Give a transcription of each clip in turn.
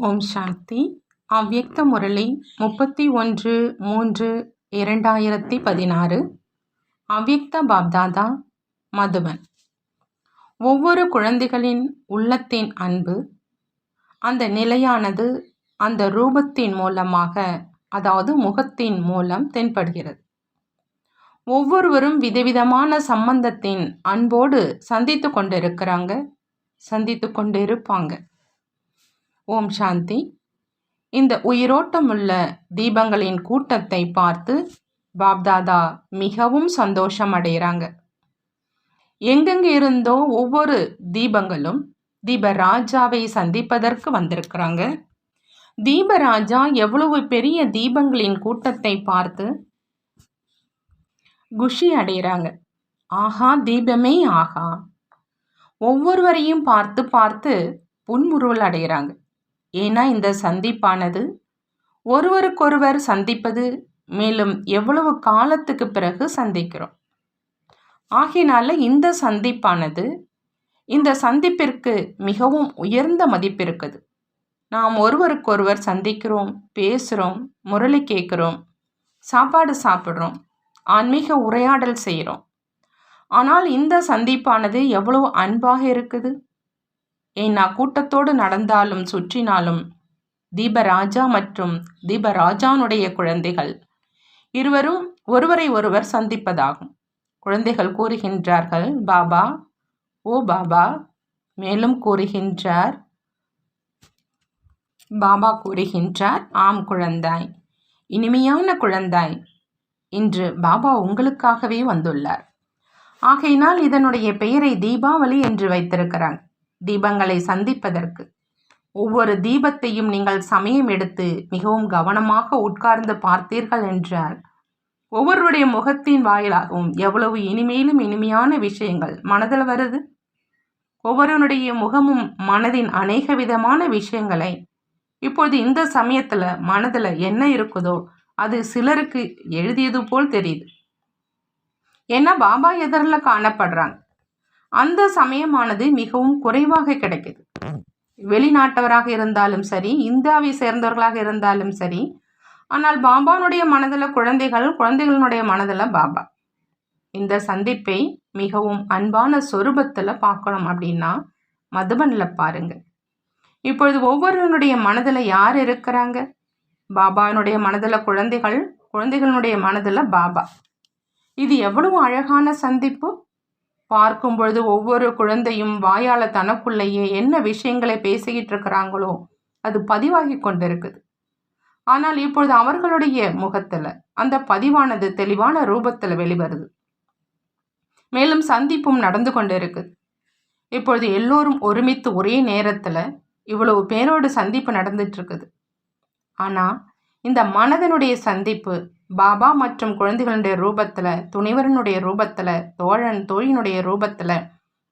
ஓம் சாந்தி. அவ்யக்த முரளி முப்பத்தி ஒன்று மூன்று இரண்டாயிரத்தி பதினாறு. அவ்யக்த பாப்தாதா மதுபன். ஒவ்வொரு குழந்தைகளின் உள்ளத்தின் அன்பு அந்த நிலையானது அந்த ரூபத்தின் மூலமாக அதாவது முகத்தின் மூலம் தென்படுகிறது. ஒவ்வொருவரும் விதவிதமான சம்பந்தத்தின் அன்போடு சந்தித்து கொண்டிருக்கிறாங்க சந்தித்து கொண்டிருப்பாங்க. இருப்பாங்க ஓம் சாந்தி. இந்த உயிரோட்டமுள்ள தீபங்களின் கூட்டத்தை பார்த்து பாப்தாதா மிகவும் சந்தோஷம் அடைகிறாங்க எங்கெங்கே இருந்தோ ஒவ்வொரு தீபங்களும் தீபராஜாவை சந்திப்பதற்கு வந்திருக்கிறாங்க. தீபராஜா எவ்வளவு பெரிய தீபங்களின் கூட்டத்தை பார்த்து குஷி அடைகிறாங்க. ஆஹா தீபமே ஆஹா. ஒவ்வொருவரையும் பார்த்து பார்த்து புன்முருவல் அடைகிறாங்க. ஏன்னா இந்த சந்திப்பானது ஒருவருக்கொருவர் சந்திப்பது மேலும் எவ்வளவு காலத்துக்கு பிறகு சந்திக்கிறோம்? ஆகினால இந்த சந்திப்பானது இந்த சந்திப்பிற்கு மிகவும் உயர்ந்த மதிப்பு இருக்குது நாம் ஒருவருக்கொருவர் சந்திக்கிறோம் பேசுகிறோம் முரளி கேட்குறோம் சாப்பாடு சாப்பிட்றோம் ஆன்மீக உரையாடல் செய்கிறோம் ஆனால் இந்த சந்திப்பானது எவ்வளோ அன்பாக இருக்குது? ஏன்னா கூட்டத்தோடு நடந்தாலும் சுற்றினாலும் தீபராஜா மற்றும் தீபராஜானுடைய குழந்தைகள் இருவரும் ஒருவரை ஒருவர் சந்திப்பதாகும். குழந்தைகள் கூறுகின்றார்கள் பாபா ஓ பாபா மேலும் கூறுகின்றார் பாபா கூறுகின்றார் ஆம் குழந்தாய் இனிமையான குழந்தாய் இன்று பாபா உங்களுக்காகவே வந்துள்ளார். ஆகையினால் இதனுடைய பெயரை தீபாவளி என்று வைத்திருக்கிறாங்க. தீபங்களை சந்திப்பதற்கு. ஒவ்வொரு தீபத்தையும் நீங்கள் சமயம் எடுத்து மிகவும் கவனமாக உட்கார்ந்து பார்த்தீர்கள் என்றால் ஒவ்வொருடைய முகத்தின் வாயிலாகவும் எவ்வளவு இனிமேலும் இனிமையான விஷயங்கள் மனதில் வருது? ஒவ்வொருவனுடைய முகமும் மனதின் அநேக விதமான விஷயங்களை இப்போது இந்த சமயத்தில் மனதில் என்ன இருக்குதோ அது சிலருக்கு எழுதியது போல் தெரியுது. ஏன்னா பாபா எதிரில் காணப்படுறாங்க? அந்த சமயமானது மிகவும் குறைவாக கிடைக்குது. வெளிநாட்டவராக இருந்தாலும் சரி இந்தியாவை சேர்ந்தவர்களாக இருந்தாலும் சரி ஆனால் பாபானுடைய மனதில் குழந்தைகள் குழந்தைகளினுடைய மனதில் பாபா. இந்த சந்திப்பை மிகவும் அன்பான சொரூபத்தில் பார்க்கணும் அப்படின்னா மதுபனில் பாருங்க. இப்பொழுது ஒவ்வொருவனுடைய மனதில் யார் இருக்கிறாங்க? பாபானுடைய மனதில் குழந்தைகள் குழந்தைகளுடைய மனதில் பாபா. இது எவ்வளவு அழகான சந்திப்பு? பார்க்கும் பொழுது ஒவ்வொரு குழந்தையும் வாயால் தனக்குள்ளேயே என்ன விஷயங்களை பேசிக்கிட்டு இருக்கிறாங்களோ அது பதிவாகி கொண்டிருக்குது. ஆனால் இப்பொழுது அவர்களுடைய முகத்தில் அந்த பதிவானது தெளிவான ரூபத்தில் வெளிவருது. மேலும் சந்திப்பும் நடந்து கொண்டு இருக்குது இப்பொழுது எல்லோரும் ஒருமித்து ஒரே நேரத்தில் இவ்வளவு பேரோடு சந்திப்பு நடந்துட்டு இருக்குது. ஆனால் இந்த மனதனுடைய சந்திப்பு பாபா மற்றும் குழந்தைகளுடைய ரூபத்தில் துணிவரனுடைய ரூபத்தில் தோழன் தோழினுடைய ரூபத்தில்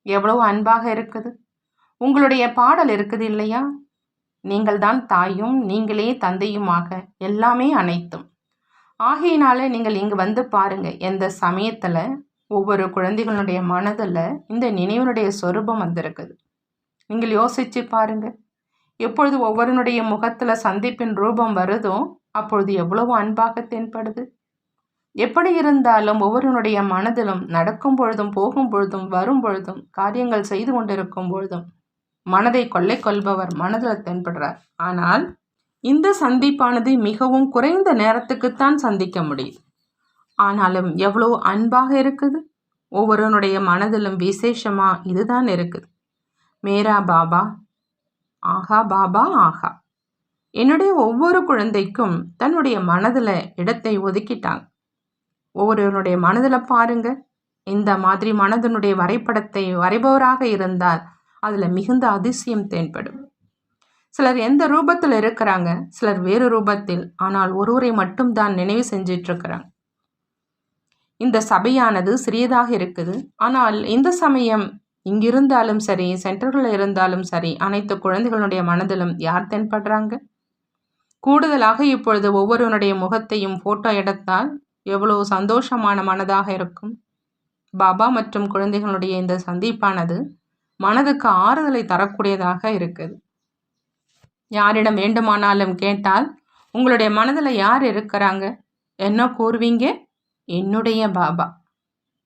எவ்வளோ அன்பாக இருக்குது? உங்களுடைய பாடல் இருக்குது இல்லையா? நீங்கள் தான் தாயும் நீங்களே தந்தையுமாக எல்லாமே அனைத்தும். ஆகையினால நீங்கள் இங்கு வந்து பாருங்க எந்த சமயத்தில் ஒவ்வொரு குழந்தைகளுடைய மனதில் இந்த நினைவனுடைய சொரூபம் வந்திருக்குது. நீங்கள் யோசிச்சு பாருங்க. எப்பொழுது ஒவ்வொருனுடைய முகத்தில் சந்திப்பின் ரூபம் வருதோ அப்பொழுது எவ்வளவு அன்பாக தென்படுது. எப்படி இருந்தாலும் ஒவ்வொருவனுடைய மனதிலும் நடக்கும் பொழுதும் போகும் பொழுதும் வரும் பொழுதும் காரியங்கள் செய்து கொண்டிருக்கும் பொழுதும் மனதை கொள்ளை கொள்பவர் மனதில் தென்படுறார். ஆனால் இந்த சந்திப்பானது மிகவும் குறைந்த நேரத்துக்குத்தான் சந்திக்க முடியுது. ஆனாலும் எவ்வளோ அன்பாக இருக்குது. ஒவ்வொருவனுடைய மனதிலும் விசேஷமாக இதுதான் இருக்குது. மேரா பாபா ஆஹா பாபா ஆஹா என்னுடைய ஒவ்வொரு குழந்தைக்கும் தன்னுடைய மனதில் இடத்தை ஒதுக்கிட்டாங்க. ஒவ்வொருவனுடைய மனதில் பாருங்க. இந்த மாதிரி மனதனுடைய வரைபடத்தை வரைபவராக இருந்தால் அதில் மிகுந்த அதிசயம் தென்படும். சிலர் எந்த ரூபத்தில் இருக்கிறாங்க? சிலர் வேறு ரூபத்தில். ஆனால் ஒருவரை மட்டும்தான் நினைவு செஞ்சிட்ருக்கிறாங்க. இந்த சபையானது சிறியதாக இருக்குது. ஆனால் இந்த சமயம் இங்கிருந்தாலும் சரி சென்டர்களில் இருந்தாலும் சரி அனைத்து குழந்தைகளுடைய மனதிலும் யார் தென்படுறாங்க? கூடுதலாக இப்பொழுது ஒவ்வொருவனுடைய முகத்தையும் ஃபோட்டோ எடுத்தால் எவ்வளவு சந்தோஷமான மனதாக இருக்கும். பாபா மற்றும் குழந்தைகளுடைய இந்த சந்திப்பானது மனதுக்கு ஆறுதலை தரக்கூடியதாக இருக்குது. யாரிடம் வேண்டுமானாலும் கேட்டால் உங்களுடைய மனதில் யார் இருக்கிறாங்க? என்ன கூறுவீங்க? என்னுடைய பாபா.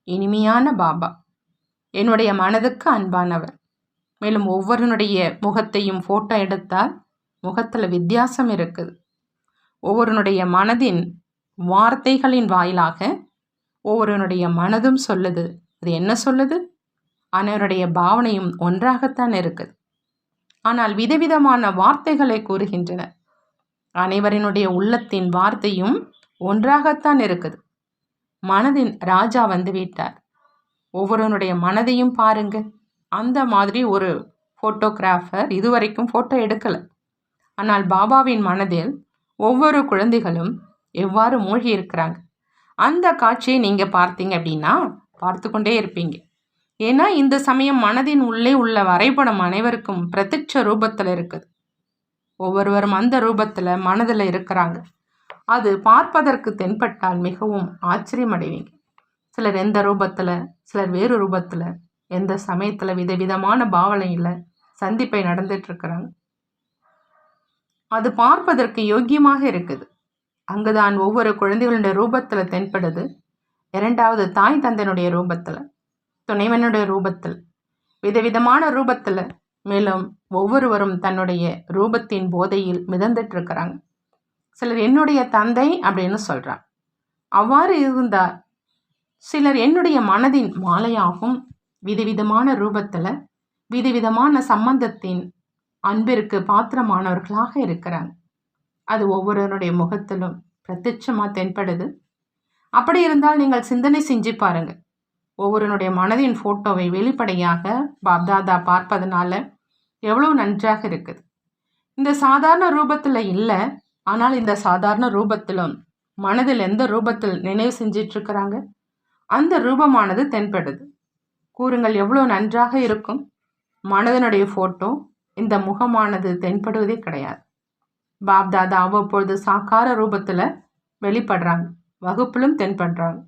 இனிமையான பாபா. என்னுடைய மனதுக்கு அன்பானவர். மேலும் ஒவ்வொருனுடைய முகத்தையும் ஃபோட்டோ எடுத்தால் முகத்தில் வித்தியாசம் இருக்குது. ஒவ்வொருனுடைய மனதின் வார்த்தைகளின் வாயிலாக ஒவ்வொருவனுடைய மனதும் சொல்லுது. அது என்ன சொல்லுது? அனைவருடைய பாவனையும் ஒன்றாகத்தான் இருக்குது. ஆனால் விதவிதமான வார்த்தைகளை கூறுகின்றன. அனைவரினுடைய உள்ளத்தின் வார்த்தையும் ஒன்றாகத்தான் இருக்குது. மனதின் ராஜா வந்து விட்டார். ஒவ்வொருவனுடைய மனதையும் பாருங்க. அந்த மாதிரி ஒரு ஃபோட்டோகிராஃபர் இதுவரைக்கும் ஃபோட்டோ எடுக்கலை. ஆனால் பாபாவின் மனதில் ஒவ்வொரு குழந்தைகளும் எவ்வாறு மூழ்கி இருக்கிறாங்க அந்த காட்சியை நீங்கள் பார்த்தீங்க அப்படின்னா பார்த்து கொண்டே இருப்பீங்க. ஏன்னா இந்த சமயம் மனதின் உள்ளே உள்ள வரைபடம் அனைவருக்கும் பிரத்யட்ச ரூபத்தில் இருக்குது. ஒவ்வொருவரும் அந்த ரூபத்தில் மனதில் இருக்கிறாங்க. அது பார்ப்பதற்கு தென்பட்டால் மிகவும் ஆச்சரியமடைவீங்க. சிலர் எந்த ரூபத்தில் சிலர் வேறு ரூபத்தில் எந்த சமயத்தில் விதவிதமான பாவனையில் சந்திப்பை நடந்துட்டுருக்கிறாங்க அது பார்ப்பதற்கு யோக்கியமாக இருக்குது. அங்குதான் ஒவ்வொரு குழந்தைகளுடைய ரூபத்தில் தென்படுது. இரண்டாவது தாய் தந்தனுடைய ரூபத்தில் துணைவனுடைய ரூபத்தில் விதவிதமான ரூபத்தில். மேலும் ஒவ்வொருவரும் தன்னுடைய ரூபத்தின் போதையில் மிதந்துட்டு இருக்கிறாங்க சிலர் என்னுடைய தந்தை அப்படின்னு சொல்கிறான் அவ்வாறு இருந்தால் சிலர் என்னுடைய மனதின் மாலையாகும் விதவிதமான ரூபத்தில் விதவிதமான சம்பந்தத்தின் அன்பிற்கு பாத்திரமானவர்களாக இருக்கிறாங்க அது ஒவ்வொருவருடைய முகத்திலும் பிரத்யட்சமாக தென்படுது. அப்படி இருந்தால் நீங்கள் சிந்தனை செஞ்சு பாருங்கள். ஒவ்வொருனுடைய மனதின் ஃபோட்டோவை வெளிப்படையாக பாப்தாதா பார்ப்பதனால எவ்வளோ நன்றாக இருக்குது. இந்த சாதாரண ரூபத்தில் இல்லை ஆனால் இந்த சாதாரண ரூபத்திலும் மனதில் எந்த ரூபத்தில் நினைவு செஞ்சிட்ருக்கிறாங்க? அந்த ரூபமானது தென்படுது. கூறுங்கள் எவ்வளோ நன்றாக இருக்கும். மனதனுடைய ஃபோட்டோ இந்த முகமானது தென்படுவதே கிடையாது. பாப்தாதா அவ்வப்பொழுது சாக்கார ரூபத்தில் வெளிப்படுறாங்க. வகுப்பிலும் தென்படுறாங்க.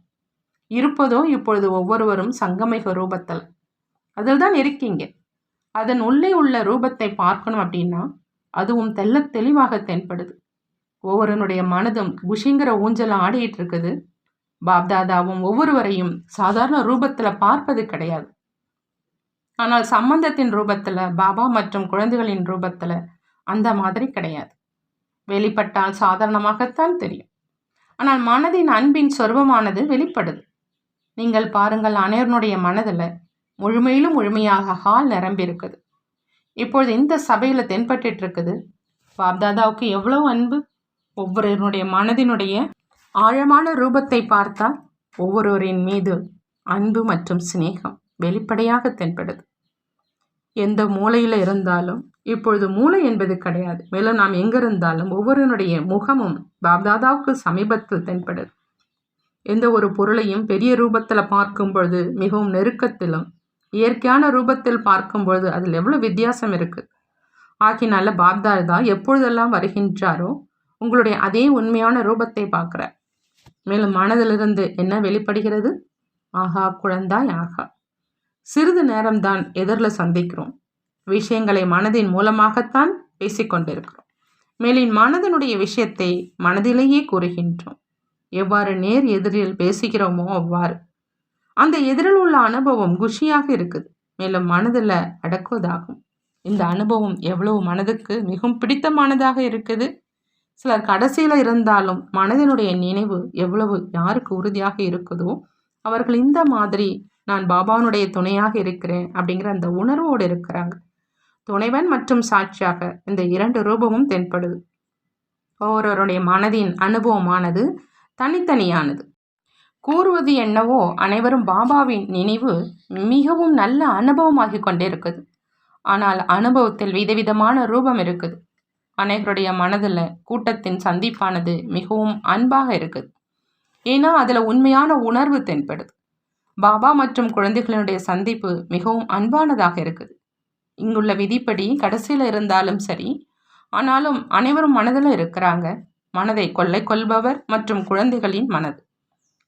இருப்பதோ இப்பொழுது ஒவ்வொருவரும் சங்கமிக ரூபத்தில். அதில் தான் இருக்கீங்க. அதன் உள்ளே உள்ள ரூபத்தை பார்க்கணும் அப்படின்னா அதுவும் தெல்ல தெளிவாக தென்படுது. ஒவ்வொருவனுடைய மனதும் குஷிங்கிற ஊஞ்சல் ஆடிட்டு இருக்குது. பாப்தாதாவும் ஒவ்வொருவரையும் சாதாரண ரூபத்தில் பார்ப்பது கிடையாது. ஆனால் சம்பந்தத்தின் ரூபத்தில் பாபா மற்றும் குழந்தைகளின் ரூபத்தில் அந்த மாதிரி கிடையாது. வெளிப்பட்டால் சாதாரணமாகத்தான் தெரியும். ஆனால் மனதின் அன்பின் சொர்வமானது வெளிப்படுது. நீங்கள் பாருங்கள் அனைவருடைய மனதில் முழுமையிலும் முழுமையாக ஹால் நிரம்பியிருக்குது. இப்பொழுது இந்த சபையில் தென்பட்டு இருக்குது பாப்தாதாவுக்கு எவ்வளோ அன்பு. ஒவ்வொருவருடைய மனதினுடைய ஆழமான ரூபத்தை பார்த்தால் ஒவ்வொருவரின் மீது அன்பு மற்றும் சிநேகம். வெளிப்படையாக தென்படுது. எந்த மூலையில் இருந்தாலும் இப்பொழுது மூளை என்பது கிடையாது. மேலும் நாம் எங்கிருந்தாலும் ஒவ்வொருவனுடைய முகமும் பாப்தாதாவுக்கு சமீபத்தில் தென்படுது. எந்த ஒரு பொருளையும் பெரிய ரூபத்தில் பார்க்கும் பொழுது மிகவும் நெருக்கத்திலும் இயற்கையான ரூபத்தில் பார்க்கும் பொழுது அதில் எவ்வளோ வித்தியாசம் இருக்குது ஆகினால பாப்தாதா எப்பொழுதெல்லாம் வருகின்றாரோ உங்களுடைய அதே உண்மையான ரூபத்தை பார்க்குறார். மேலும் மனதிலிருந்து என்ன வெளிப்படுகிறது? ஆஹா குழந்தாய் ஆகா சிறிது நேரம்தான் எதிரில் சந்திக்கிறோம். விஷயங்களை மனதின் மூலமாகத்தான் பேசிக்கொண்டிருக்கிறோம் மேலின் மனதனுடைய விஷயத்தை மனதிலேயே கூறுகின்றோம். எவ்வாறு நேர் எதிரில் பேசுகிறோமோ அவ்வாறு. அந்த எதிரில் உள்ள அனுபவம் குஷியாக இருக்குது. மேலும் மனதில் அடக்குவதாகும். இந்த அனுபவம் எவ்வளவு மனதுக்கு மிகவும் பிடித்தமானதாக இருக்குது. சிலர் கடைசியில் இருந்தாலும் மனதினுடைய நினைவு எவ்வளவு யாருக்கு உறுதியாக இருக்குதோ அவர்கள் இந்த மாதிரி நான் பாபானுடைய துணையாக இருக்கிறேன் அப்படிங்கிற அந்த உணர்வோடு இருக்கிறாங்க. துணைவன் மற்றும் சாட்சியாக இந்த இரண்டு ரூபமும் தென்படுது. ஒவ்வொருவருடைய மனதின் அனுபவமானது தனித்தனியானது. கூறுவது என்னவோ அனைவரும் பாபாவின் நினைவு மிகவும் நல்ல அனுபவமாகி கொண்டே இருக்குது. ஆனால் அனுபவத்தில் விதவிதமான ரூபம் இருக்குது. அனைவருடைய மனதில் கூட்டத்தின் சந்திப்பானது மிகவும் அன்பாக இருக்குது. ஏன்னா அதில் உண்மையான உணர்வு தென்படுது. பாபா மற்றும் குழந்தைகளினுடைய சந்திப்பு மிகவும் அன்பானதாக இருக்குது. இங்குள்ள விதிப்படி கடைசியில் இருந்தாலும் சரி ஆனாலும் அனைவரும் மனதில் இருக்கிறாங்க. மனதை கொள்ளை கொள்பவர் மற்றும் குழந்தைகளின் மனது.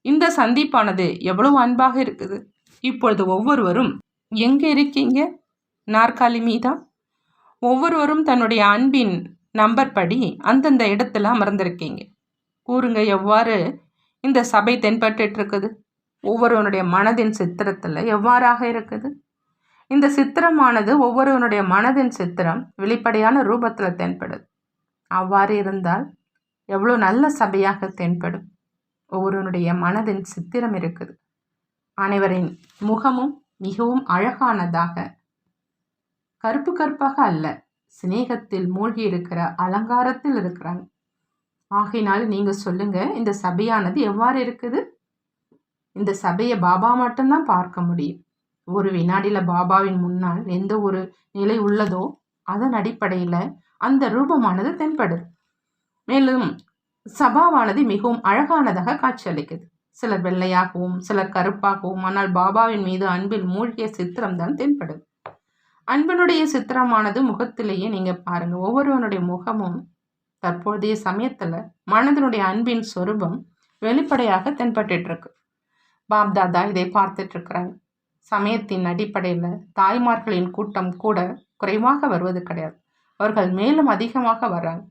இந்த சந்திப்பானது எவ்வளவு அன்பாக இருக்குது? இப்பொழுது ஒவ்வொருவரும் எங்கே இருக்கீங்க? நாற்காலி மீதா? ஒவ்வொருவரும் தன்னுடைய அன்பின் நம்பர் படி அந்தந்த இடத்துல அமர்ந்திருக்கீங்க. கூறுங்க எவ்வாறு இந்த சபை தென்பட்டு இருக்குது? ஒவ்வொருவனுடைய மனதின் சித்திரத்தில் எவ்வாறாக இருக்குது? இந்த சித்திரமானது ஒவ்வொருவனுடைய மனதின் சித்திரம் வெளிப்படையான ரூபத்தில் தென்படுது. அவ்வாறு இருந்தால் எவ்வளோ நல்ல சபையாக தென்படும். ஒவ்வொருவனுடைய மனதின் சித்திரம் இருக்குது. அனைவரின் முகமும் மிகவும் அழகானதாக கருப்பு கருப்பாக அல்ல சிநேகத்தில் மூழ்கி இருக்கிற அலங்காரத்தில் இருக்கிறாங்க. ஆகையினால நீங்கள் சொல்லுங்கள் இந்த சபையானது எவ்வாறு இருக்குது? இந்த சபையை பாபா மட்டும்தான் பார்க்க முடியும். ஒரு வினாடியில் பாபாவின் முன்னால் எந்த ஒரு நிலை உள்ளதோ அதன் அடிப்படையில் அந்த ரூபமானது தென்படுது மேலும் சபாவானது மிகவும் அழகானதாக காட்சியளிக்குது. சிலர் வெள்ளையாகவும் சிலர் கருப்பாகவும் ஆனால் பாபாவின் மீது அன்பில் மூழ்கிய சித்திரம் தான் தென்படுது அன்பனுடைய சித்திரமானது முகத்திலேயே நீங்கள் பாருங்கள் ஒவ்வொருவனுடைய முகமும் தற்போதைய சமயத்தில் மனதனுடைய அன்பின் சொரூபம் வெளிப்படையாக தென்பட்டு இருக்கு. பாப்தாதா இதை பார்த்துட்டு இருக்கிறாங்க சமயத்தின் அடிப்படையில் தாய்மார்களின் கூட்டம் கூட குறைவாக வருவது கிடையாது. அவர்கள் மேலும் அதிகமாக வர்றாங்க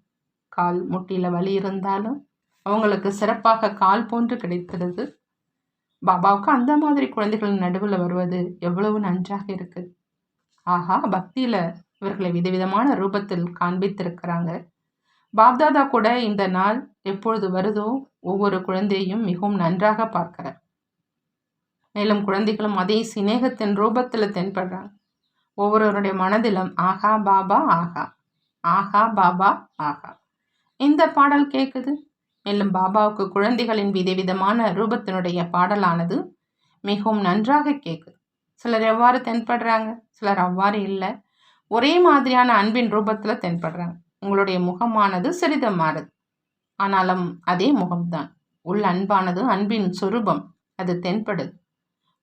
கால் முட்டியில் வலி இருந்தாலும் அவங்களுக்கு சிறப்பாக கால் போன்று கிடைக்கிறது பாபாவுக்கு அந்த மாதிரி குழந்தைகளின் நடுவில் வருவது எவ்வளவு நன்றாக இருக்குது ஆஹா பக்தியில் இவர்களை விதவிதமான ரூபத்தில் காண்பித்திருக்கிறாங்க. பாப்தாதா கூட இந்த நாள் எப்பொழுது வருதோ ஒவ்வொரு குழந்தையும் மிகவும் நன்றாக பார்க்கிறார். மேலும் குழந்தைகளும் அதே சிநேகத்தின் ரூபத்தில் தென்படுறாங்க. ஒவ்வொருவருடைய மனதிலும் ஆகா பாபா ஆகா ஆகா பாபா ஆகா இந்த பாடல் கேட்குது மேலும் பாபாவுக்கு குழந்தைகளின் விதவிதமான ரூபத்தினுடைய பாடலானது மிகவும் நன்றாக கேட்குது சிலர் எவ்வாறு தென்படுறாங்க? சிலர் அவ்வாறு இல்லை. ஒரே மாதிரியான அன்பின் ரூபத்தில் தென்படுறாங்க. உங்களுடைய முகமானது சிறிதம் மாறுது. ஆனாலும் அதே முகம்தான். உள் அன்பானது அன்பின் சொரூபம். அது தென்படுது.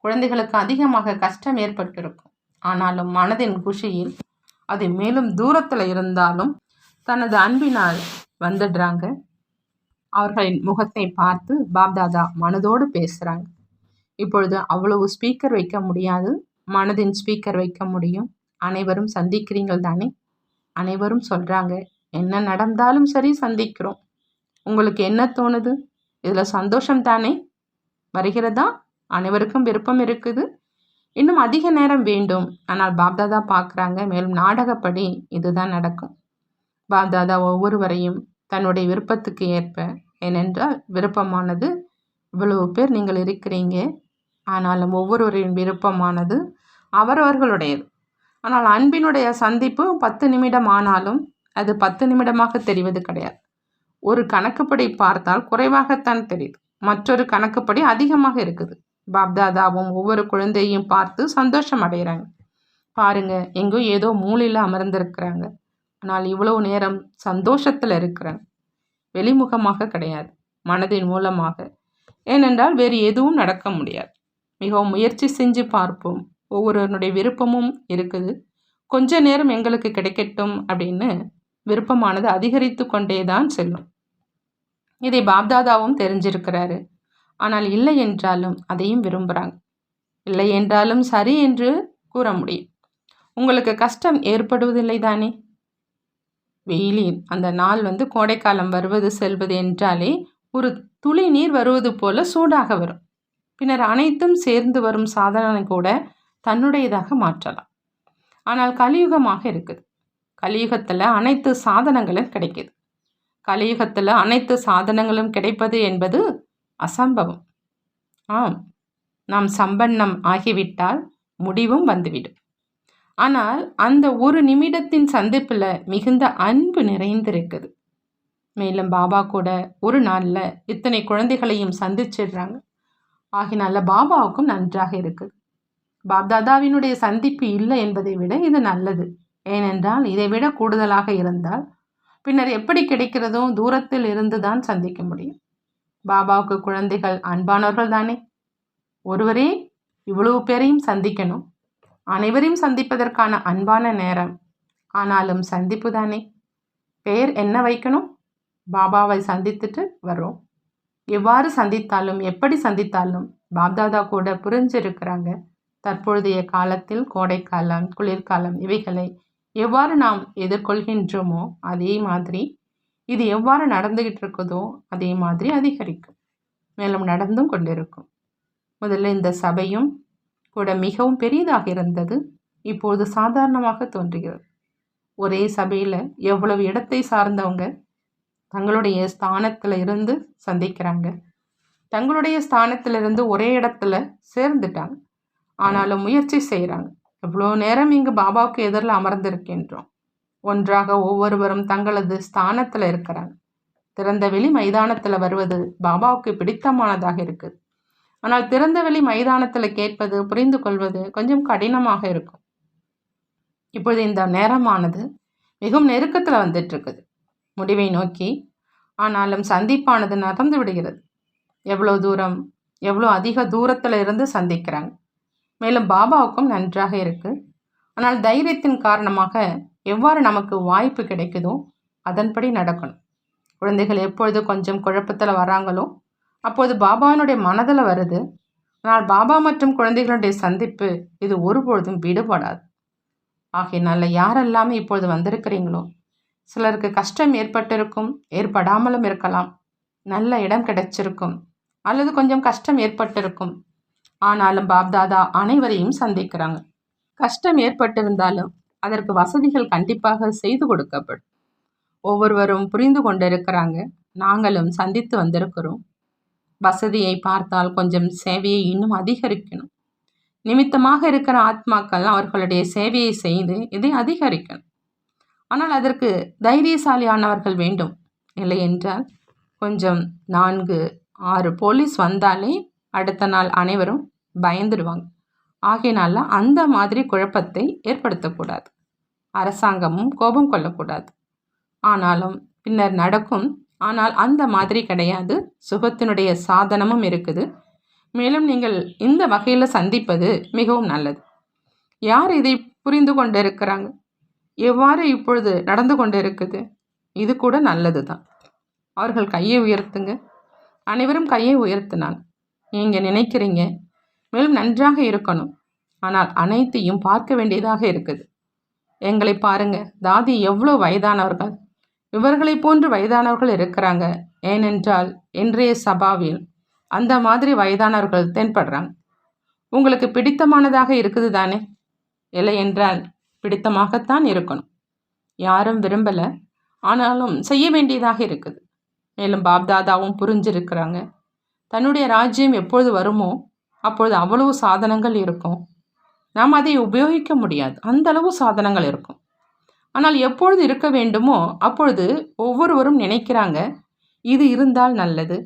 குழந்தைகளுக்கு அதிகமாக கஷ்டம் ஏற்பட்டிருக்கும். ஆனாலும் மனதின் குஷியில் அது மேலும் தூரத்தில் இருந்தாலும் தனது அன்பினால் வந்துடுறாங்க. அவர்களின் முகத்தை பார்த்து பாப்தாதா மனதோடு பேசுகிறாங்க இப்பொழுது அவ்வளவு ஸ்பீக்கர் வைக்க முடியாது. மனதின் ஸ்பீக்கர் வைக்க முடியும். அனைவரும் சந்திக்கிறீங்கள் தானே? அனைவரும் சொல்கிறாங்க என்ன நடந்தாலும் சரி சந்திக்கிறோம். உங்களுக்கு என்ன தோணுது? இதில் சந்தோஷம் தானே? வருகிறதா? அனைவருக்கும் விருப்பம் இருக்குது. இன்னும் அதிக நேரம் வேண்டும். ஆனால் பாப்தாதா பார்க்குறாங்க. மேலும் நாடகப்படி இதுதான் நடக்கும். பாப்தாதா ஒவ்வொருவரையும் தன்னுடைய விருப்பத்துக்கு ஏற்ப ஏனென்றால் விருப்பமானது இவ்வளவு பேர் நீங்கள் இருக்கிறீங்க. ஆனாலும் ஒவ்வொருவரின் விருப்பமானது அவரவர்களுடையது. ஆனால் அன்பினுடைய சந்திப்பு பத்து நிமிடம் ஆனாலும் அது பத்து நிமிடமாக தெரிவது கிடையாது. ஒரு கணக்குப்படி பார்த்தால் குறைவாகத்தான் தெரியுது. மற்றொரு கணக்குப்படி அதிகமாக இருக்குது. பாப்தாதாவும் ஒவ்வொரு குழந்தையும் பார்த்து சந்தோஷம் அடைகிறாங்க பாருங்க எங்கோ ஏதோ மூலையில் அமர்ந்திருக்கிறாங்க. ஆனால் இவ்வளவு நேரம் சந்தோஷத்தில் இருக்கிறாங்க. வெளிமுகமாக கிடையாது மனதின் மூலமாக. ஏனென்றால் வேறு எதுவும் நடக்க முடியாது. மிகவும் முயற்சி செஞ்சு பார்ப்போம். ஒவ்வொருவனுடைய விருப்பமும் இருக்குது. கொஞ்ச நேரம் எங்களுக்கு கிடைக்கட்டும் அப்படின்னு விருப்பமானது அதிகரித்து கொண்டே தான் செல்லும். இதை பாப்தாதாவும் தெரிஞ்சிருக்கிறாரு. ஆனால் இல்லை என்றாலும் அதையும் விரும்புகிறாங்க இல்லை என்றாலும் சரி என்று கூற முடியும். உங்களுக்கு கஷ்டம் ஏற்படுவதில்லை தானே? வெயிலின் அந்த நாள் வந்து கோடைக்காலம் வருவது செல்வது என்றாலே ஒரு துளி நீர் வருவது போல சூடாக வரும். பின்னர் அனைத்தும் சேர்ந்து வரும் சாதனை கூட தன்னுடையதாக மாற்றலாம். ஆனால் கலியுகமாக இருக்குது. கலியுகத்தில் அனைத்து சாதனங்களும் கிடைக்குது. கலியுகத்தில் அனைத்து சாதனங்களும் கிடைப்பது என்பது அசம்பவம். ஆம் நாம் சம்பன்னம் ஆகிவிட்டால் முடிவும் வந்துவிடும். ஆனால் அந்த ஒரு நிமிடத்தின் சந்திப்பில் மிகுந்த அன்பு நிறைந்திருக்குது. மேலும் பாபா கூட ஒரு நாளில் இத்தனை குழந்தைகளையும் சந்திச்சிடுறாங்க. ஆகினால பாபாவுக்கும் நன்றாக இருக்குது. பாப்தாதாவினுடைய சந்திப்பு இல்லை என்பதை விட இது நல்லது. ஏனென்றால் இதை விட கூடுதலாக இருந்தால் பின்னர் எப்படி கிடைக்கிறதோ தூரத்தில் இருந்து தான் சந்திக்க முடியும். பாபாவுக்கு குழந்தைகள் அன்பானவர்கள் தானே? ஒருவரே இவ்வளவு பேரையும் சந்திக்கணும். அனைவரையும் சந்திப்பதற்கான அன்பான நேரம். ஆனாலும் சந்திப்பு தானே? பெயர் என்ன வைக்கணும்? பாபாவை சந்தித்துட்டு வர்றோம். எவ்வாறு சந்தித்தாலும் எப்படி சந்தித்தாலும் பாப்தாதா கூட புரிஞ்சிருக்கிறாங்க. தற்பொழுதைய காலத்தில் கோடைக்காலம் குளிர்காலம் இவைகளை எவ்வாறு நாம் எதிர்கொள்கின்றோமோ அதே மாதிரி இது எவ்வாறு நடந்துகிட்டு இருக்குதோ அதே மாதிரி அதிகரிக்கும். மேலும் நடந்தும் கொண்டிருக்கும். முதல்ல இந்த சபையும் கூட மிகவும் பெரியதாக இருந்தது இப்போது சாதாரணமாக தோன்றுகிறது. ஒரே சபையில் எவ்வளவு இடத்தை சார்ந்தவங்க தங்களுடைய ஸ்தானத்தில் இருந்து சந்திக்கிறாங்க. தங்களுடைய ஸ்தானத்திலிருந்து ஒரே இடத்துல சேர்ந்துட்டாங்க. ஆனாலும் முயற்சி செய்கிறாங்க எவ்வளோ நேரம் இங்கு பாபாவுக்கு எதிரில் அமர்ந்திருக்கின்றோம். ஒன்றாக ஒவ்வொருவரும் தங்களது ஸ்தானத்தில் இருக்கிறாங்க. திறந்த வெளி மைதானத்தில் வருவது பாபாவுக்கு பிடித்தமானதாக இருக்குது ஆனால் திறந்த வெளி மைதானத்தில் கேட்பது புரிந்து கொள்வது கொஞ்சம் கடினமாக இருக்கும். இப்பொழுது இந்த நேரமானது மிகவும் நெருக்கத்தில் வந்துட்டு இருக்குது முடிவை நோக்கி ஆனாலும் சந்திப்பானது நடந்து விடுகிறது. எவ்வளோ தூரம் எவ்வளோ அதிக தூரத்தில் இருந்து சந்திக்கிறாங்க. மேலும் பாபாவுக்கும் நன்றாக இருக்குது ஆனால் தைரியத்தின் காரணமாக எவ்வாறு நமக்கு வாய்ப்பு கிடைக்குதோ அதன்படி நடக்கணும். குழந்தைகள் எப்பொழுது கொஞ்சம் குழப்பத்தில் வராங்களோ அப்போது பாபாவினுடைய மனதில் வருது ஆனால் பாபா மற்றும் குழந்தைகளுடைய சந்திப்பு இது ஒருபொழுதும் விடுபடாது. ஆகையினால யாரெல்லாமே இப்பொழுது வந்திருக்கிறீங்களோ சிலருக்கு கஷ்டம் ஏற்பட்டிருக்கும் ஏற்படாமலும் இருக்கலாம் நல்ல இடம் கிடைச்சிருக்கும் அல்லது கொஞ்சம் கஷ்டம் ஏற்பட்டிருக்கும். ஆனாலும் பாப்தாதா அனைவரையும் சந்திக்கிறாங்க. கஷ்டம் ஏற்பட்டிருந்தாலும் அதற்கு வசதிகள் கண்டிப்பாக செய்து கொடுக்கப்படும். ஒவ்வொருவரும் புரிந்து கொண்டிருக்கிறாங்க. நாங்களும் சந்தித்து வந்திருக்கிறோம். வசதியை பார்த்தால் கொஞ்சம் சேவையை இன்னும் அதிகரிக்கணும். நிமித்தமாக இருக்கிற ஆத்மாக்கள் அவர்களுடைய சேவையை செய்து இதை அதிகரிக்கணும். ஆனால் அதற்கு தைரியசாலியானவர்கள் வேண்டும். இல்லை என்றால் கொஞ்சம் நான்கு ஆறு போலீஸ் வந்தாலே அடுத்த நாள் அனைவரும் பயந்துடுவாங்க ஆகையினால அந்த மாதிரி குழப்பத்தை ஏற்படுத்தக்கூடாது. அரசாங்கமும் கோபம் கொள்ளக்கூடாது. ஆனாலும் பின்னர் நடக்கும். ஆனால் அந்த மாதிரி கிடையாது. சுகத்தினுடைய சாதனமும் இருக்குது. மேலும் நீங்கள் இந்த வகையில் சந்திப்பது மிகவும் நல்லது. யார் இதை புரிந்து கொண்டு இருக்கிறாங்க எவ்வாறு இப்பொழுது நடந்து கொண்டு இருக்குது இது கூட நல்லது தான் அவர்கள் கையை உயர்த்துங்க. அனைவரும் கையை உயர்த்தினான் நீங்கள் நினைக்கிறீங்க. மேலும் நன்றாக இருக்கணும். ஆனால் அனைத்தையும் பார்க்க வேண்டியதாக இருக்குது. எங்களை பாருங்க தாதி எவ்வளோ வயதானவர்கள். இவர்களை போன்று வயதானவர்கள் இருக்கிறாங்க. ஏனென்றால் இன்றைய சபாவில் அந்த மாதிரி வயதானவர்கள் தென்படுறாங்க. உங்களுக்கு பிடித்தமானதாக இருக்குது தானே? இல்லை என்றால் பிடித்தமாகத்தான் இருக்கணும். யாரும் விரும்பலை. ஆனாலும் செய்ய வேண்டியதாக இருக்குது. மேலும் பாப்தாதாவும் புரிஞ்சிருக்கிறாங்க. தன்னுடைய ராஜ்யம் எப்பொழுது வருமோ அப்பொழுது அவ்வளவு சாதனங்கள் இருக்கும். நாம் அதை உபயோகிக்க முடியாது. அந்த அளவு சாதனங்கள் இருக்கும். ஆனால் எப்பொழுது இருக்க வேண்டுமோ அப்பொழுது ஒவ்வொருவரும் நினைக்கிறாங்க இது இருந்தால் நல்லது.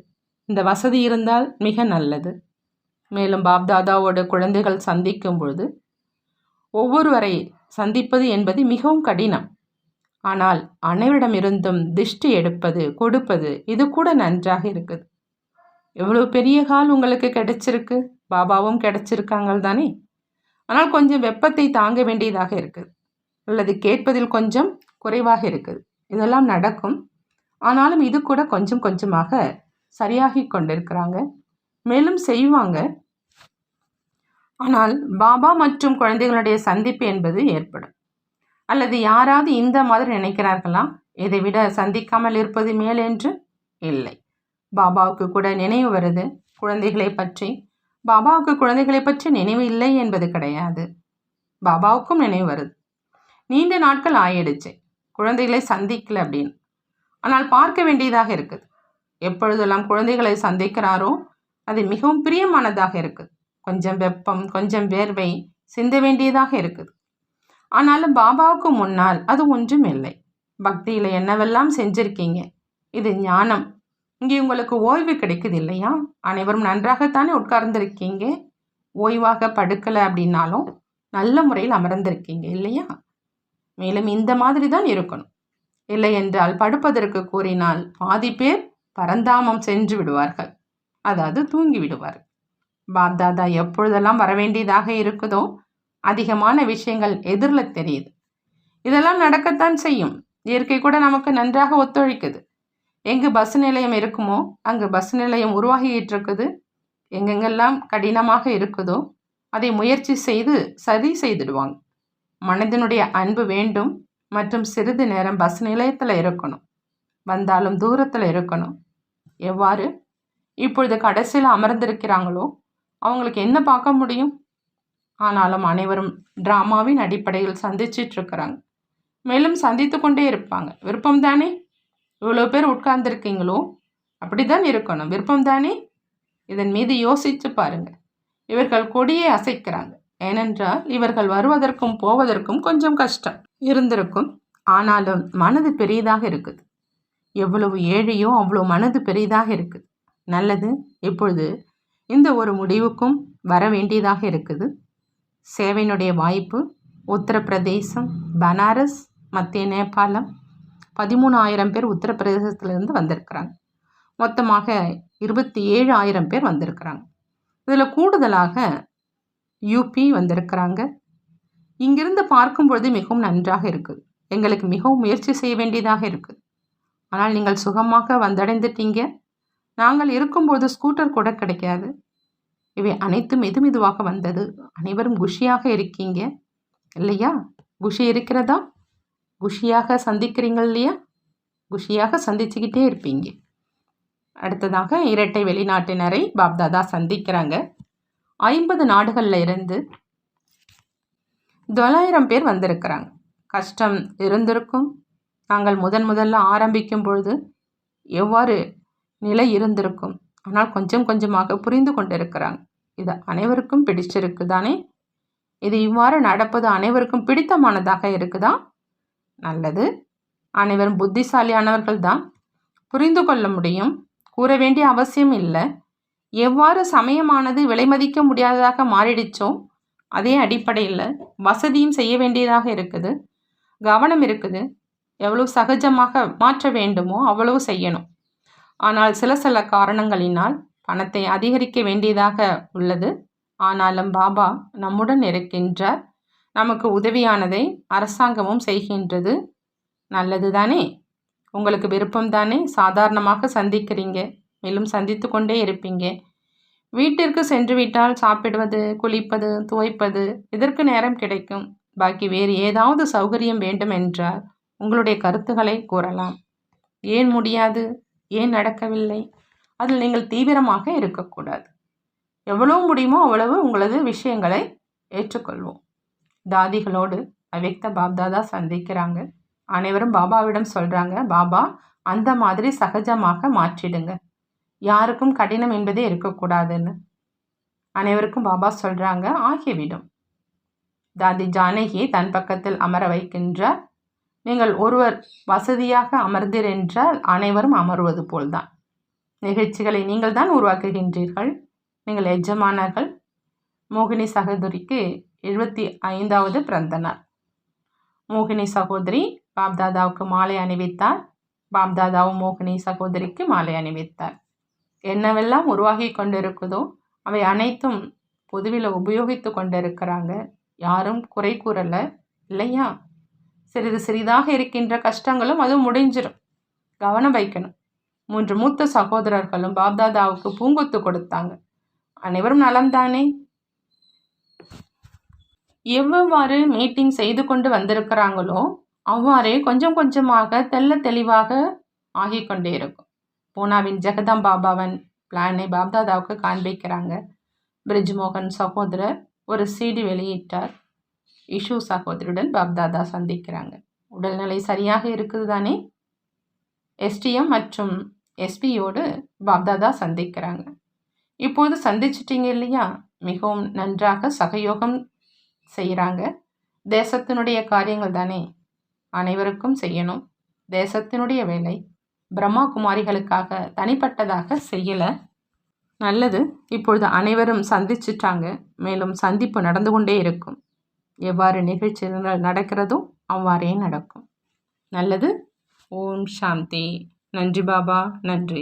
இந்த வசதி இருந்தால் மிக நல்லது. மேலும் பாப்தாதாவோட குழந்தைகள் சந்திக்கும் பொழுது ஒவ்வொருவரை சந்திப்பது என்பது மிகவும் கடினம். ஆனால் அனைவரிடமிருந்தும் திஷ்டி எடுப்பது கொடுப்பது இது கூட நன்றாக இருக்குது. எவ்வளோ பெரிய கால் உங்களுக்கு கிடைச்சிருக்கு? பாபாவும் கிடைச்சிருக்காங்கள் தானே ஆனால் கொஞ்சம் வெப்பத்தை தாங்க வேண்டியதாக இருக்குது. அல்லது கேட்பதில் கொஞ்சம் குறைவாக இருக்குது. இதெல்லாம் நடக்கும். ஆனாலும் இது கூட கொஞ்சம் கொஞ்சமாக சரியாகி கொண்டிருக்கிறாங்க. மேலும் செய்வாங்க. ஆனால் பாபா மற்றும் குழந்தைகளுடைய சந்திப்பு என்பது ஏற்படும். அல்லது யாராவது இந்த மாதிரி நினைக்கிறார்களா? இதை விட சந்திக்காமல் இருப்பது மேல் என்று? இல்லை. பாபாவுக்கு கூட நினைவு வருது. குழந்தைகளை பற்றி பாபாவுக்கு குழந்தைகளை பற்றி நினைவு இல்லை என்பது கிடையாது. பாபாவுக்கும் நினைவு வருது. நீண்ட நாட்கள் ஆயிடுச்சு. குழந்தைகளை சந்திக்கல அப்படின்னு. ஆனால் பார்க்க வேண்டியதாக இருக்குது. எப்பொழுதெல்லாம் குழந்தைகளை சந்திக்கிறாரோ அது மிகவும் பிரியமானதாக இருக்குது. கொஞ்சம் வெப்பம் கொஞ்சம் வேர்வை சிந்த வேண்டியதாக இருக்குது. ஆனாலும் பாபாவுக்கு முன்னால் அது ஒன்றும் இல்லை. பக்தியில் என்னவெல்லாம் செஞ்சிருக்கீங்க? இது ஞானம். இங்கே உங்களுக்கு ஓய்வு கிடைக்குது இல்லையா அனைவரும் நன்றாகத்தானே உட்கார்ந்துருக்கீங்க? ஓய்வாக படுக்கலை அப்படின்னாலும் நல்ல முறையில் அமர்ந்திருக்கீங்க இல்லையா? மேலும் இந்த மாதிரி தான் இருக்கணும். இல்லை என்றால் படுப்பதற்கு கூறினால் பாதி பேர் பரந்தாமம் சென்று விடுவார்கள். அதாவது தூங்கி விடுவார் பாப்தாதா எப்பொழுதெல்லாம் வரவேண்டியதாக இருக்குதோ அதிகமான விஷயங்கள் எதிரில் தெரியுது. இதெல்லாம் நடக்கத்தான் செய்யும். இயற்கை கூட நமக்கு நன்றாக ஒத்துழைக்குது. எங்கு பஸ் நிலையம் இருக்குமோ அங்கு பஸ் நிலையம் உருவாகிட்டு இருக்குது எங்கெங்கெல்லாம் கடினமாக இருக்குதோ அதை முயற்சி செய்து சரி செய்துடுவாங்க. மனதினுடைய அன்பு வேண்டும் மற்றும் சிறிது நேரம் பஸ் நிலையத்தில் இருக்கணும். வந்தாலும் தூரத்தில் இருக்கணும். எவ்வாறு? இப்பொழுது கடைசியில் அமர்ந்திருக்கிறாங்களோ அவங்களுக்கு என்ன பார்க்க முடியும்? ஆனாலும் அனைவரும் ட்ராமாவின் அடிப்படையில் சந்திச்சிட்ருக்கிறாங்க மேலும் சந்தித்து கொண்டே இருப்பாங்க. விருப்பம் தானே இவ்வளோ பேர் உட்கார்ந்துருக்கீங்களோ? அப்படி தான் இருக்கணும். விருப்பம் தானே இதன் மீது யோசித்து பாருங்க. இவர்கள் கொடியை அசைக்கிறாங்க. ஏனென்றால் இவர்கள் வருவதற்கும் போவதற்கும் கொஞ்சம் கஷ்டம் இருந்திருக்கும். ஆனாலும் மனது பெரியதாக இருக்குது. எவ்வளவு ஏழையோ அவ்வளோ மனது பெரியதாக இருக்குது. நல்லது இப்பொழுது இந்த ஒரு முடிவுக்கும் வர வேண்டியதாக இருக்குது. சேவையினுடைய வாய்ப்பு உத்தரப்பிரதேசம் பனாரஸ் மத்திய நேபாளம் பதிமூணாயிரம் பேர் உத்தரப்பிரதேசத்திலிருந்து வந்திருக்கிறாங்க. மொத்தமாக இருபத்தி ஏழு ஆயிரம் பேர் வந்திருக்கிறாங்க. இதில் கூடுதலாக யூபி வந்திருக்கிறாங்க. இங்கிருந்து பார்க்கும் பொழுது மிகவும் நன்றாக இருக்குது. எங்களுக்கு மிகவும் முயற்சி செய்ய வேண்டியதாக இருக்குது. ஆனால் நீங்கள் சுகமாக வந்தடைந்துட்டீங்க. நாங்கள் இருக்கும்போது ஸ்கூட்டர் கூட கிடைக்காது. இவை அனைத்தும் மெது மெதுவாக வந்தது. அனைவரும் குஷியாக இருக்கீங்க. இல்லையா? குஷி இருக்கிறதா? குஷியாக சந்திக்கிறீங்க இல்லையா? குஷியாக சந்திச்சுக்கிட்டே இருப்பீங்க. அடுத்ததாக இரட்டை வெளிநாட்டினரை பாப்தாதா சந்திக்கிறாங்க. ஐம்பது நாடுகளில் இருந்து தொள்ளாயிரம் பேர் வந்திருக்கிறாங்க. கஷ்டம் இருந்திருக்கும். நாங்கள் முதன் முதல்ல ஆரம்பிக்கும் பொழுது எவ்வாறு நிலை இருந்திருக்கும்? ஆனால் கொஞ்சம் கொஞ்சமாக புரிந்து கொண்டிருக்கிறாங்க. இது அனைவருக்கும் பிடிச்சிருக்கு தானே இது இவ்வாறு நடப்பது அனைவருக்கும் பிடித்தமானதாக இருக்குதா? நல்லது. அனைவரும் புத்திசாலியானவர்கள் தான் புரிந்து கொள்ள முடியும். கூற வேண்டிய அவசியம் இல்லை. எவ்வாறு சமயமானது விலைமதிக்க முடியாததாக மாறிடுச்சோ அதே அடிப்படையில் வசதியும் செய்ய வேண்டியதாக இருக்குது. கவனம் இருக்குது. எவ்வளோ சகஜமாக மாற்ற வேண்டுமோ அவ்வளவு செய்யணும். ஆனால் சில சில காரணங்களினால் பணத்தை அதிகரிக்க வேண்டியதாக உள்ளது. ஆனாலும் பாபா நம்முடன் இருக்கின்றார். நமக்கு உதவியானதை அரசாங்கமும் செய்கின்றது. நல்லது தானே உங்களுக்கு விருப்பம் தானே சாதாரணமாக சந்திக்கிறீங்க. மேலும் சந்தித்து கொண்டே இருப்பீங்க. வீட்டிற்கு சென்று விட்டால் சாப்பிடுவது குளிப்பது துவைப்பது இதற்கு நேரம் கிடைக்கும்? பாக்கி வேறு ஏதாவது சௌகரியம் வேண்டும் என்றால் உங்களுடைய கருத்துக்களை கூறலாம். ஏன் முடியாது? ஏன் நடக்கவில்லை? அதில் நீங்கள் தீவிரமாக இருக்கக்கூடாது. எவ்வளவு முடியுமோ அவ்வளவு உங்களது விஷயங்களை ஏற்றுக்கொள்வோம். தாதிகளோடு அவ்யக்த பாப்தாதா சந்திக்கிறாங்க. அனைவரும் பாபாவிடம் சொல்கிறாங்க பாபா அந்த மாதிரி சகஜமாக மாற்றிடுங்க. யாருக்கும் கடினம் என்பதே இருக்கக்கூடாதுன்னு. அனைவருக்கும் பாபா சொல்கிறாங்க ஆகிவிடும். தாதி ஜானகியை தன் பக்கத்தில் அமர வைக்கின்றார். நீங்கள் ஒருவர் வசதியாக அமர்ந்தீர் என்றால் அனைவரும் அமர்வது போல்தான். நிகழ்ச்சிகளை நீங்கள் தான் உருவாக்குகின்றீர்கள். நீங்கள் எஜமானர்கள். மோகினி சகோதரிக்கு எழுபத்தி ஐந்தாவது பிறந்த நாள் மோகினி சகோதரி பாப்தாதாவுக்கு மாலை அணிவித்தார் பாப்தாதாவும் மோகினி சகோதரிக்கு மாலை அணிவித்தார் என்னவெல்லாம் உருவாகி கொண்டிருக்குதோ அவை அனைத்தும் பொதுவில் உபயோகித்து கொண்டிருக்கிறாங்க. யாரும் குறை கூறலை இல்லையா? சிறிது சிறிதாக இருக்கின்ற கஷ்டங்களும் அதுவும் முடிஞ்சிடும் கவனம் வைக்கணும். மூன்று மூத்த சகோதரர்களும் பாப்தாதாவுக்கு பூங்கொத்து கொடுத்தாங்க. அனைவரும் நலம்தானே? எவ்வாறு மீட்டிங் செய்து கொண்டு வந்திருக்கிறாங்களோ அவ்வாறே கொஞ்சம் கொஞ்சமாக தெல்ல தெளிவாக ஆகிக்கொண்டே இருக்கும். பூனாவின் ஜெகதாம் பாபாவன் பிளானை பாப்தாதாவுக்கு காண்பிக்கிறாங்க. பிரிஜ்மோகன் சகோதரர் ஒரு சீடி வெளியிட்டார். இஷு சகோதரியுடன் பாப்தாதா சந்திக்கிறாங்க. உடல்நிலை சரியாக இருக்குது தானே எஸ்டிஎம் மற்றும் எஸ்பியோடு பாப்தாதா சந்திக்கிறாங்க. இப்போது சந்திச்சிட்டிங்க இல்லையா? மிகவும் நன்றாக சகயோகம் செய்கிறாங்க. தேசத்தினுடைய காரியங்கள் தானே? அனைவருக்கும் செய்யணும். தேசத்தினுடைய வேலை பிரம்மா குமாரிகளுக்காக தனிப்பட்டதாக செய்யலை. நல்லது. இப்பொழுது அனைவரும் சந்திச்சிட்டாங்க. மேலும் சந்திப்பு நடந்து கொண்டே இருக்கும். எவ்வாறு நிகழ்ச்சிகள் நடக்கிறதோ அவ்வாறே நடக்கும். நல்லது. ஓம் சாந்தி. நன்றி பாபா. நன்றி.